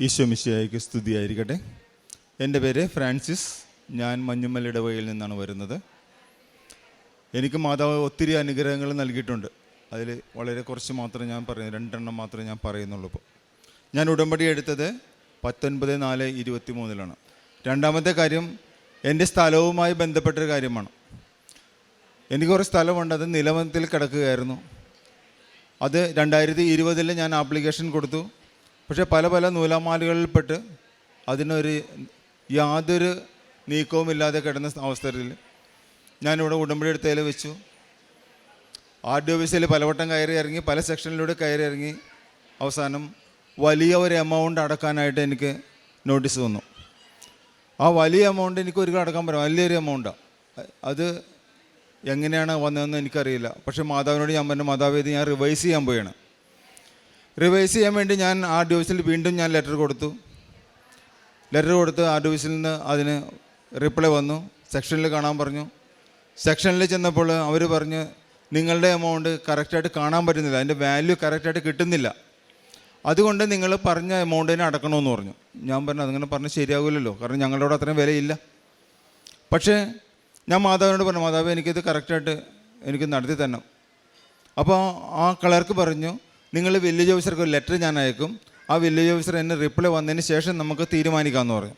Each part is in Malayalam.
ഈശോ മിശിയായിക്ക് സ്തുതിയായിരിക്കട്ടെ. എന്റെ പേര് ഫ്രാൻസിസ്. ഞാൻ മഞ്ഞുമ്മൽ ഇടവകയിൽ നിന്നാണ് വരുന്നത്. എനിക്ക് മാതാവ് ഒത്തിരി അനുഗ്രഹങ്ങൾ നൽകിയിട്ടുണ്ട്. അതിൽ വളരെ കുറച്ച് മാത്രമേ ഞാൻ പറയുന്നു രണ്ടെണ്ണം മാത്രമേ ഞാൻ പറയുന്നുള്ളൂ ഇപ്പോൾ ഞാൻ ഉടമ്പടി എടുത്തത് പത്തൊൻപത് നാല് ഇരുപത്തി മൂന്നിലാണ് രണ്ടാമത്തെ കാര്യം എന്റെ സ്ഥലവുമായി ബന്ധപ്പെട്ടൊരു കാര്യമാണ്. എനിക്ക് കുറേ സ്ഥലമുണ്ട്. അത് നിലവത്തിൽ കിടക്കുകയായിരുന്നു. അത് രണ്ടായിരത്തി ഇരുപതിൽ ഞാൻ ആപ്ലിക്കേഷൻ കൊടുത്തു. പക്ഷേ പല പല നൂലാമാലകളിൽപ്പെട്ട് അതിനൊരു യാതൊരു നീക്കവും ഇല്ലാതെ കിടന്ന അവസരത്തിൽ ഞാനിവിടെ ഉടമ്പടി എടുത്തതിൽ വെച്ചു. ആർ ഡി ഓഫീസിൽ പലവട്ടം കയറി ഇറങ്ങി പല സെക്ഷനിലൂടെ കയറി ഇറങ്ങി അവസാനം വലിയ ഒരു എമൗണ്ട് അടക്കാനായിട്ട് എനിക്ക് നോട്ടീസ് വന്നു. ആ വലിയ എമൗണ്ട് എനിക്ക് ഒരിക്കലും അടക്കാൻ പറ്റും വലിയൊരു എമൗണ്ടാണ് അത് എങ്ങനെയാണ് വന്നതെന്ന് എനിക്കറിയില്ല. പക്ഷേ മാതാവിനോട് ഞാൻ പറഞ്ഞു മാതാവ് ഇത് ഞാൻ റിവൈസ് ചെയ്യാൻ പോയാണ് റിവൈസ് ചെയ്യാൻ വേണ്ടി ഞാൻ ആർ ഡി ഓഫീസിൽ വീണ്ടും ഞാൻ ലെറ്റർ കൊടുത്തു. ലെറ്റർ കൊടുത്ത് ആർ ഡി ഓഫീസിൽ നിന്ന് അതിന് റിപ്ലൈ വന്നു. സെക്ഷനിൽ കാണാൻ പറഞ്ഞു. സെക്ഷനിൽ ചെന്നപ്പോൾ അവർ പറഞ്ഞ് നിങ്ങളുടെ എമൗണ്ട് കറക്റ്റായിട്ട് കാണാൻ പറ്റുന്നില്ല. അതിന്റെ വാല്യൂ കറക്റ്റായിട്ട് കിട്ടുന്നില്ല. അതുകൊണ്ട് നിങ്ങൾ പറഞ്ഞ എമൗണ്ടിനെ അടക്കണമെന്ന് പറഞ്ഞു. ഞാൻ പറഞ്ഞു അതിങ്ങനെ പറഞ്ഞ് ശരിയാകില്ലല്ലോ കാരണം ഞങ്ങളുടെ അവിടെ അത്രയും വിലയില്ല. പക്ഷേ ഞാൻ മാതാവിനോട് പറഞ്ഞു മാതാവ് എനിക്കിത് കറക്റ്റായിട്ട് എനിക്ക് നടത്തി തന്നെ അപ്പോൾ ആ ക്ലർക്ക് പറഞ്ഞു നിങ്ങൾ വില്ലേജ് ഓഫീസർക്ക് ഒരു ലെറ്റർ ഞാൻ അയക്കും. ആ വില്ലേജ് ഓഫീസർ എന്നെ റിപ്ലൈ വന്നതിന് ശേഷം നമുക്ക് തീരുമാനിക്കാമെന്ന് പറഞ്ഞു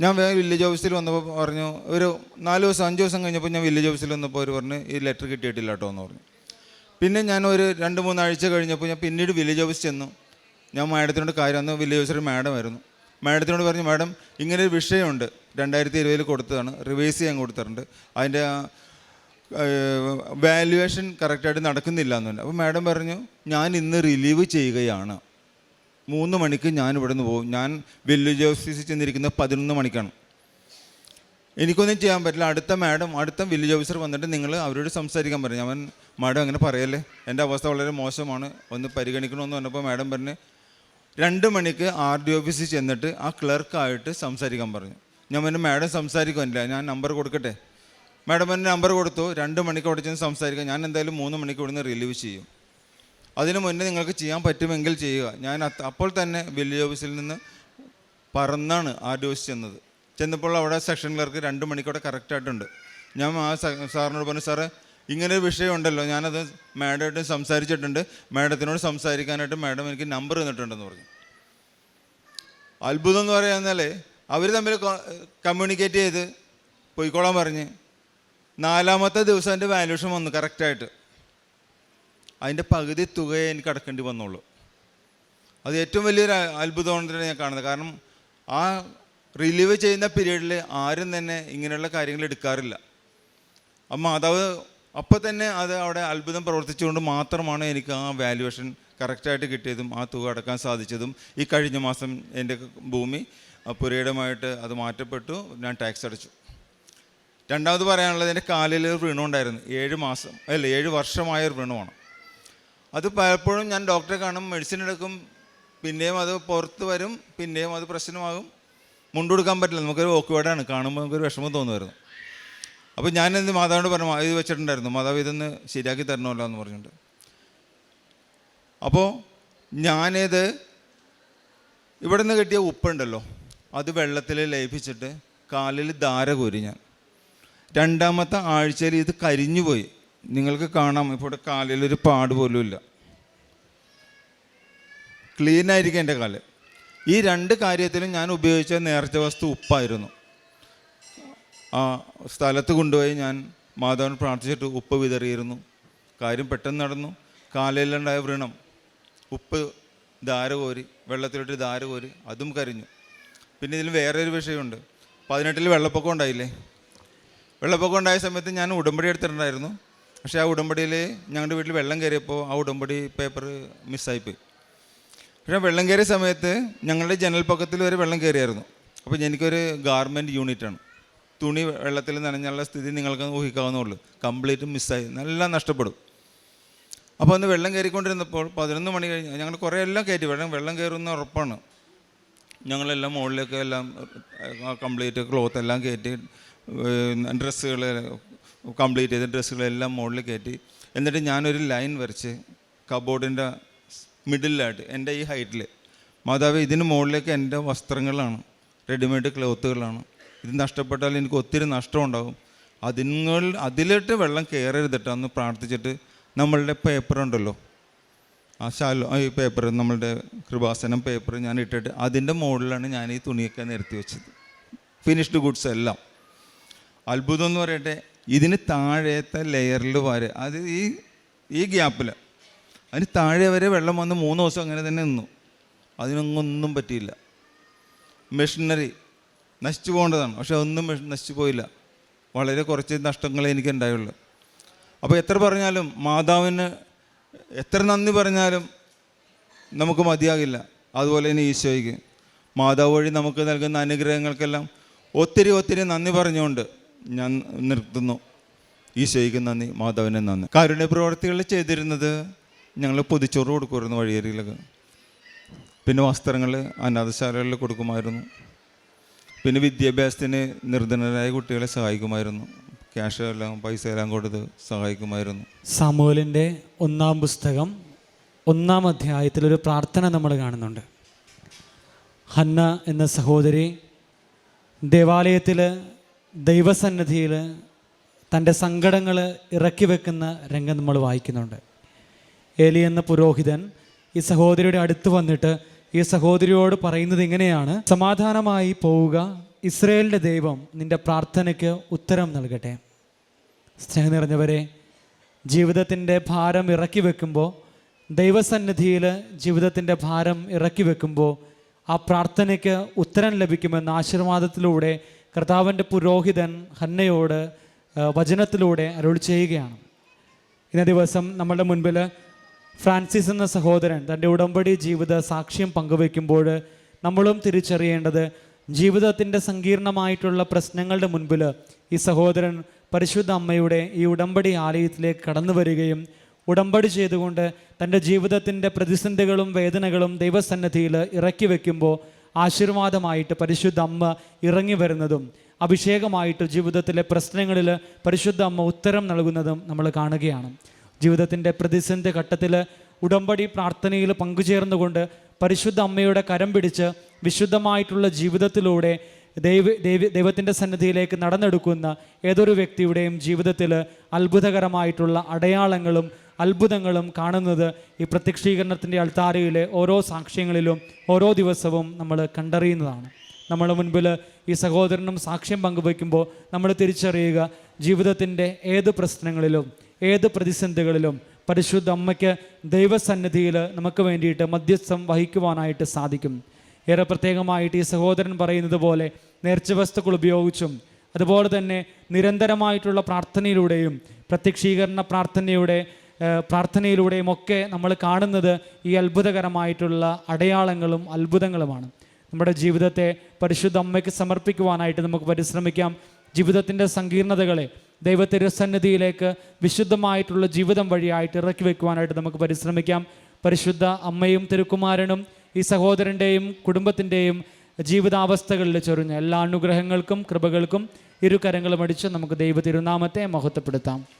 ഞാൻ വേറെ വില്ലേജ് ഓഫീസിൽ വന്നപ്പോൾ പറഞ്ഞു ഒരു നാല് ദിവസം അഞ്ച് ദിവസം കഴിഞ്ഞപ്പോൾ ഞാൻ വില്ലേജ് ഓഫീസിൽ വന്നപ്പോൾ അവർ പറഞ്ഞു ഈ ലെറ്റർ കിട്ടിയിട്ടില്ല കേട്ടോ എന്ന് പറഞ്ഞു. പിന്നെ ഞാൻ ഒരു രണ്ട് മൂന്നാഴ്ച കഴിഞ്ഞപ്പോൾ ഞാൻ പിന്നീട് വില്ലേജ് ഓഫീസ് ചെന്നു. ഞാൻ മാഡത്തിനോട് കാര്യം അന്ന് വില്ലേജ് ഓഫീസർ മാഡം ആയിരുന്നു. മാഡത്തിനോട് പറഞ്ഞു മാഡം ഇങ്ങനെ ഒരു വിഷയമുണ്ട്. രണ്ടായിരത്തി ഇരുപതിൽ കൊടുത്തതാണ്. റിവേഴ്സ് ചെയ്യാൻ കൊടുത്തിട്ടുണ്ട്. അതിന്റെ വാല്യുവേഷൻ കറക്റ്റായിട്ട് നടക്കുന്നില്ല എന്നുണ്ട്. അപ്പോൾ മാഡം പറഞ്ഞു ഞാൻ ഇന്ന് റിലീവ് ചെയ്യുകയാണ്. മൂന്ന് മണിക്ക് ഞാൻ ഇവിടെ നിന്ന് പോകും. ഞാൻ വില്ലേജ് ഓഫീസിൽ ചെന്നിരിക്കുന്ന പതിനൊന്ന് മണിക്കാണ്. എനിക്കൊന്നും ചെയ്യാൻ പറ്റില്ല. അടുത്ത മാഡം അടുത്ത വില്ലേജ് ഓഫീസർ വന്നിട്ട് നിങ്ങൾ അവരോട് സംസാരിക്കാൻ പറഞ്ഞു അവൻ മാഡം അങ്ങനെ പറയല്ലേ? എന്റെ അവസ്ഥ വളരെ മോശമാണ്. ഒന്ന് പരിഗണിക്കണമെന്ന് പറഞ്ഞപ്പോൾ മാഡം പറഞ്ഞ് രണ്ട് മണിക്ക് ആർ ഡി ഓഫീസിൽ ചെന്നിട്ട് ആ ക്ലർക്കായിട്ട് സംസാരിക്കാൻ പറഞ്ഞു. ഞാൻ പറഞ്ഞു മാഡം സംസാരിക്കുന്നില്ല ഞാൻ നമ്പർ കൊടുക്കട്ടെ? മാഡം എന്റെ നമ്പർ കൊടുത്തു. രണ്ട് മണിക്ക് അവിടെ ചെന്ന് സംസാരിക്കുക. ഞാൻ എന്തായാലും മൂന്ന് മണിക്ക് ഇവിടുന്ന് റിലീവ് ചെയ്യും. അതിനു മുന്നേ നിങ്ങൾക്ക് ചെയ്യാൻ പറ്റുമെങ്കിൽ ചെയ്യുക. ഞാൻ അപ്പോൾ തന്നെ വില്ലേജ് ഓഫീസിൽ നിന്ന് പറന്നാണ് ഡി ഓഫീസ് ചെന്നത്. ചെന്നപ്പോൾ അവിടെ സെക്ഷൻ ക്ലർക്ക് രണ്ട് മണിക്കൂടെ കറക്റ്റായിട്ടുണ്ട് ഞാൻ ആ സാറിനോട് പറഞ്ഞു സാറേ ഇങ്ങനെ ഒരു വിഷയമുണ്ടല്ലോ ഞാനത് മാഡമായിട്ട് സംസാരിച്ചിട്ടുണ്ട്. മാഡത്തിനോട് സംസാരിക്കാനായിട്ട് മാഡം എനിക്ക് നമ്പർ തന്നിട്ടുണ്ടെന്ന് പറഞ്ഞു. അത്ഭുതം എന്ന് പറയുന്നാൽ അവർ തമ്മിൽ കമ്മ്യൂണിക്കേറ്റ് ചെയ്ത് പോയിക്കോളാൻ പറഞ്ഞ്. നാലാമത്തെ ദിവസം എന്റെ വാല്യൂഷൻ വന്നു കറക്റ്റായിട്ട് അതിന്റെ പകുതി തുകയെ എനിക്ക് അടക്കേണ്ടി വന്നുള്ളൂ. അത് ഏറ്റവും വലിയൊരു അത്ഭുതമാണ് തന്നെ ഞാൻ കാണുന്നത്. കാരണം ആ റിലീവ് ചെയ്യുന്ന പീരീഡിൽ ആരും തന്നെ ഇങ്ങനെയുള്ള കാര്യങ്ങൾ എടുക്കാറില്ല. ആ മാതാവ് അപ്പോൾ തന്നെ അത് അവിടെ അത്ഭുതം പ്രവർത്തിച്ചുകൊണ്ട് മാത്രമാണ് എനിക്ക് ആ വാല്യുവേഷൻ കറക്റ്റായിട്ട് കിട്ടിയതും ആ തുക അടക്കാൻ സാധിച്ചതും. ഈ കഴിഞ്ഞ മാസം എന്റെ ഭൂമി പുരയിടമായിട്ട് അത് മാറ്റപ്പെട്ടു ഞാൻ ടാക്സ് അടച്ചു. രണ്ടാമത് പറയാനുള്ളത് എന്റെ കാലിൽ ഒരു ഏഴ് മാസം അല്ല ഏഴ് വർഷമായ ഒരു വ്രണമാണ് അത് പലപ്പോഴും ഞാൻ ഡോക്ടറെ കാണും മെഡിസിൻ എടുക്കും പിന്നെയും അത് പുറത്ത് വരും പിന്നെയും അത് പ്രശ്നമാകും. മുണ്ടുകൊടുക്കാൻ പറ്റില്ല നമുക്കൊരു ഓക്കുവേഡാണ് കാണുമ്പോൾ നമുക്കൊരു വിഷമം തോന്നുമായിരുന്നു. അപ്പോൾ ഞാൻ എന്ത് മാതാവിനോട് പറഞ്ഞു "മാ- ഇത് വെച്ചിട്ടുണ്ടായിരുന്നു മാതാവ് ഇതൊന്ന് ശരിയാക്കി തരണമല്ലോ എന്ന് പറഞ്ഞിട്ട്. അപ്പോൾ ഞാനിത് ഇവിടെ നിന്ന് കിട്ടിയ ഉപ്പുണ്ടല്ലോ അത് വെള്ളത്തിൽ ലയിപ്പിച്ചിട്ട് കാലിൽ ധാര കോരി ഞാൻ. രണ്ടാമത്തെ ആഴ്ചയിൽ ഇത് കരിഞ്ഞു പോയി നിങ്ങൾക്ക് കാണാം ഇപ്പോൾ ഒരു പാട് പോലുമില്ല. ക്ലീൻ ആയിരിക്കും എന്റെ കാൽ. ഈ രണ്ട് കാര്യത്തിലും ഞാൻ ഉപയോഗിച്ച നേർച്ച വസ്തു ഉപ്പായിരുന്നു. ആ സ്ഥലത്ത് കൊണ്ടുപോയി ഞാൻ മാതാവിന് പ്രാർത്ഥിച്ചിട്ട് ഉപ്പ് വിതറിയിരുന്നു. കാര്യം പെട്ടെന്ന് നടന്നു. കാലിലുണ്ടായ വ്രണം. ഉപ്പ് ധാര കോരി വെള്ളത്തിലിട്ട് ധാര കോരി അതും കരിഞ്ഞു. പിന്നെ ഇതിൽ വേറൊരു വിഷയമുണ്ട്. പതിനെട്ടിൽ വെള്ളപ്പൊക്കം ഉണ്ടായില്ലേ? വെള്ളപ്പൊക്കം ഉണ്ടായ സമയത്ത് ഞാൻ ഉടമ്പടി എടുത്തിട്ടുണ്ടായിരുന്നു. പക്ഷേ ആ ഉടമ്പടിയിൽ ഞങ്ങളുടെ വീട്ടിൽ വെള്ളം കയറിയപ്പോൾ ആ ഉടമ്പടി പേപ്പർ മിസ്സായിപ്പോയി പക്ഷേ വെള്ളം കയറിയ സമയത്ത് ഞങ്ങളുടെ ജനൽപ്പക്കത്തിൽ വരെ വെള്ളം കയറിയായിരുന്നു. അപ്പോൾ എനിക്കൊരു ഗാർമെന്റ് യൂണിറ്റാണ്. തുണി വെള്ളത്തിൽ നനഞ്ഞുള്ള സ്ഥിതി നിങ്ങൾക്ക് ഊഹിക്കാവുന്നുള്ളൂ കംപ്ലീറ്റ് മിസ്സായി നല്ല നഷ്ടപ്പെടും. അപ്പോൾ അന്ന് വെള്ളം കയറിക്കൊണ്ടിരുന്നപ്പോൾ പതിനൊന്ന് മണി കഴിഞ്ഞ് ഞങ്ങൾ കുറേ എല്ലാം കയറ്റി. വെള്ളം വെള്ളം കയറുന്ന ഉറപ്പാണ്. ഞങ്ങളെല്ലാം മുകളിലേക്ക് എല്ലാം കംപ്ലീറ്റ് ക്ലോത്ത് എല്ലാം കയറ്റി ഡ്രസ്സുകൾ കംപ്ലീറ്റ് ചെയ്ത ഡ്രസ്സുകളെല്ലാം മുകളിൽ കയറ്റി. എന്നിട്ട് ഞാനൊരു ലൈൻ വരച്ച് കബോർഡിന്റെ മിഡിലായിട്ട് എന്റെ ഈ ഹൈറ്റിൽ മാതാവ് ഇതിന് മുകളിലേക്ക് എന്റെ വസ്ത്രങ്ങളാണ് റെഡിമെയ്ഡ് ക്ലോത്തുകളാണ് ഇത് നഷ്ടപ്പെട്ടാൽ എനിക്ക് ഒത്തിരി നഷ്ടമുണ്ടാകും. അതിങ്ങൾ അതിലിട്ട് വെള്ളം കയറരുതിട്ട് അന്ന് പ്രാർത്ഥിച്ചിട്ട് നമ്മളുടെ പേപ്പർ ഉണ്ടല്ലോ. ആ ശാലോ ഈ പേപ്പർ നമ്മളുടെ കൃപാസനം പേപ്പർ ഞാൻ ഇട്ടിട്ട് അതിന്റെ മുകളിലാണ് ഞാൻ ഈ തുണിയൊക്കെ നിരത്തി വെച്ചത്. ഫിനിഷ്ഡ് ഗുഡ്സ് എല്ലാം. അത്ഭുതം എന്ന് പറയട്ടെ. ഇതിന് താഴത്തെ ലെയറിൽ വരെ. അത് ഈ ഈ ഗ്യാപ്പിൽ. അതിന് താഴെ വരെ വെള്ളം വന്ന് മൂന്ന് ദിവസം അങ്ങനെ തന്നെ നിന്നു. അതിനൊന്നും പറ്റിയില്ല. മെഷീനറി നശിച്ചു പോകേണ്ടതാണ്. പക്ഷെ ഒന്നും നശിച്ചു പോയില്ല. വളരെ കുറച്ച് നഷ്ടങ്ങളെ എനിക്ക് ഉണ്ടായുള്ളൂ. അപ്പോൾ എത്ര പറഞ്ഞാലും മാതാവിന് എത്ര നന്ദി പറഞ്ഞാലും നമുക്ക് മതിയാകില്ല. അതുപോലെ തന്നെ ഈശോയ്ക്ക്. മാതാവ് വഴി നമുക്ക് നൽകുന്ന അനുഗ്രഹങ്ങൾക്കെല്ലാം ഒത്തിരി ഒത്തിരി നന്ദി പറഞ്ഞുകൊണ്ട് ഞാൻ നിർത്തുന്നു. ഈശോയ്ക്ക് നന്ദി. മാധവനെ നന്ദി. കാരുണ്യ പ്രവർത്തികൾ ചെയ്തിരുന്നത് ഞങ്ങൾ പൊതിച്ചോറ് കൊടുക്കുമായിരുന്നു വഴിയരികിലൊക്കെ. പിന്നെ വസ്ത്രങ്ങൾ അനാഥശാലകളിൽ കൊടുക്കുമായിരുന്നു. പിന്നെ വിദ്യാഭ്യാസത്തിന് നിർധനരായ കുട്ടികളെ സഹായിക്കുമായിരുന്നു. ക്യാഷ് എല്ലാം പൈസ എല്ലാം കൊടുത്ത് സഹായിക്കുമായിരുന്നു. സാമുവലിന്റെ ഒന്നാം പുസ്തകം ഒന്നാം അധ്യായത്തിലൊരു പ്രാർത്ഥന നമ്മൾ കാണുന്നുണ്ട്. ഹന്ന എന്ന സഹോദരി ദേവാലയത്തിൽ ദൈവസന്നിധിയിൽ തന്റെ സങ്കടങ്ങൾ ഇറക്കി വെക്കുന്ന രംഗം നമ്മൾ വായിക്കുന്നുണ്ട്. ഏലി എന്ന പുരോഹിതൻ ഈ സഹോദരിയുടെ അടുത്ത് വന്നിട്ട് ഈ സഹോദരിയോട് പറയുന്നത് ഇങ്ങനെയാണ് സമാധാനമായി പോവുക ഇസ്രയേലിന്റെ ദൈവം നിന്റെ പ്രാർത്ഥനയ്ക്ക് ഉത്തരം നൽകട്ടെ. സ്നേഹം നിറഞ്ഞവരെ ജീവിതത്തിന്റെ ഭാരം ഇറക്കി വെക്കുമ്പോൾ ദൈവസന്നിധിയിൽ ജീവിതത്തിന്റെ ഭാരം ഇറക്കി വെക്കുമ്പോൾ ആ പ്രാർത്ഥനയ്ക്ക് ഉത്തരം ലഭിക്കുമെന്ന ആശീർവാദത്തിലൂടെ കർത്താവിന്റെ പുരോഹിതൻ ഹന്നയോട് വചനത്തിലൂടെ അരുൾ ചെയ്യുകയാണ്. ഇന്ന ദിവസം നമ്മളുടെ മുൻപിൽ ഫ്രാൻസിസ് എന്ന സഹോദരൻ തന്റെ ഉടമ്പടി ജീവിത സാക്ഷ്യം പങ്കുവയ്ക്കുമ്പോൾ നമ്മളും തിരിച്ചറിയേണ്ടത് ജീവിതത്തിന്റെ സങ്കീർണമായിട്ടുള്ള പ്രശ്നങ്ങളുടെ മുൻപിൽ ഈ സഹോദരൻ പരിശുദ്ധ അമ്മയുടെ ഈ ഉടമ്പടി ആലയത്തിലേക്ക് കടന്നു വരികയും ഉടമ്പടി ചെയ്തുകൊണ്ട് തന്റെ ജീവിതത്തിന്റെ പ്രതിസന്ധികളും വേദനകളും ദൈവസന്നദ്ധിയിൽ ഇറക്കി വെക്കുമ്പോൾ ആശീർവാദമായിട്ട് പരിശുദ്ധ അമ്മ ഇറങ്ങി വരുന്നതും അഭിഷേകമായിട്ട് ജീവിതത്തിലെ പ്രശ്നങ്ങളിൽ പരിശുദ്ധ അമ്മ ഉത്തരം നൽകുന്നതും നമ്മൾ കാണുകയാണ്. ജീവിതത്തിന്റെ പ്രതിസന്ധി ഘട്ടത്തിൽ ഉടമ്പടി പ്രാർത്ഥനയിൽ പങ്കുചേർന്നുകൊണ്ട് പരിശുദ്ധ അമ്മയുടെ കരം പിടിച്ച് വിശുദ്ധമായിട്ടുള്ള ജീവിതത്തിലൂടെ ദൈവ ദൈവ ദൈവത്തിന്റെ സന്നിധിയിലേക്ക് നടന്നെടുക്കുന്ന ഏതൊരു വ്യക്തിയുടെയും ജീവിതത്തിൽ അത്ഭുതകരമായിട്ടുള്ള അടയാളങ്ങളും അത്ഭുതങ്ങളും കാണുന്നത് ഈ പ്രത്യക്ഷീകരണത്തിന്റെ അൾത്താരയിലെ ഓരോ സാക്ഷ്യങ്ങളിലും ഓരോ ദിവസവും നമ്മൾ കണ്ടറിയുന്നതാണ്. നമ്മുടെ മുൻപിൽ ഈ സഹോദരനും സാക്ഷ്യം പങ്കുവയ്ക്കുമ്പോൾ നമ്മൾ തിരിച്ചറിയുക ജീവിതത്തിന്റെ ഏത് പ്രശ്നങ്ങളിലും ഏത് പ്രതിസന്ധികളിലും പരിശുദ്ധ അമ്മയ്ക്ക് ദൈവസന്നിധിയിൽ നമുക്ക് വേണ്ടിയിട്ട് മധ്യസ്ഥം വഹിക്കുവാനായിട്ട് സാധിക്കും. ഏറെ പ്രത്യേകമായിട്ട് ഈ സഹോദരൻ പറയുന്നത് പോലെ നേർച്ച വസ്തുക്കൾ ഉപയോഗിച്ചും അതുപോലെ തന്നെ നിരന്തരമായിട്ടുള്ള പ്രാർത്ഥനയിലൂടെയും പ്രത്യക്ഷീകരണ പ്രാർത്ഥനയുടെ പ്രാർത്ഥനയിലൂടെയും ഒക്കെ നമ്മൾ കാണുന്നത് ഈ അത്ഭുതകരമായിട്ടുള്ള അടയാളങ്ങളും അത്ഭുതങ്ങളുമാണ്. നമ്മുടെ ജീവിതത്തെ പരിശുദ്ധ അമ്മയ്ക്ക് സമർപ്പിക്കുവാനായിട്ട് നമുക്ക് പരിശ്രമിക്കാം. ജീവിതത്തിന്റെ സങ്കീർണതകളെ ദൈവത്തിരുസന്നിധിയിലേക്ക് വിശുദ്ധമായിട്ടുള്ള ജീവിതം വഴിയായിട്ട് ഇറക്കി വെക്കുവാനായിട്ട് നമുക്ക് പരിശ്രമിക്കാം. പരിശുദ്ധ അമ്മയും തിരുക്കുമാരനും ഈ സഹോദരന്റെയും കുടുംബത്തിന്റെയും ജീവിതാവസ്ഥകളിൽ ചൊരിഞ്ഞ എല്ലാ അനുഗ്രഹങ്ങൾക്കും കൃപകൾക്കും ഇരു കരങ്ങളും അടിച്ച് നമുക്ക് ദൈവ തിരുനാമത്തെ മഹത്വപ്പെടുത്താം.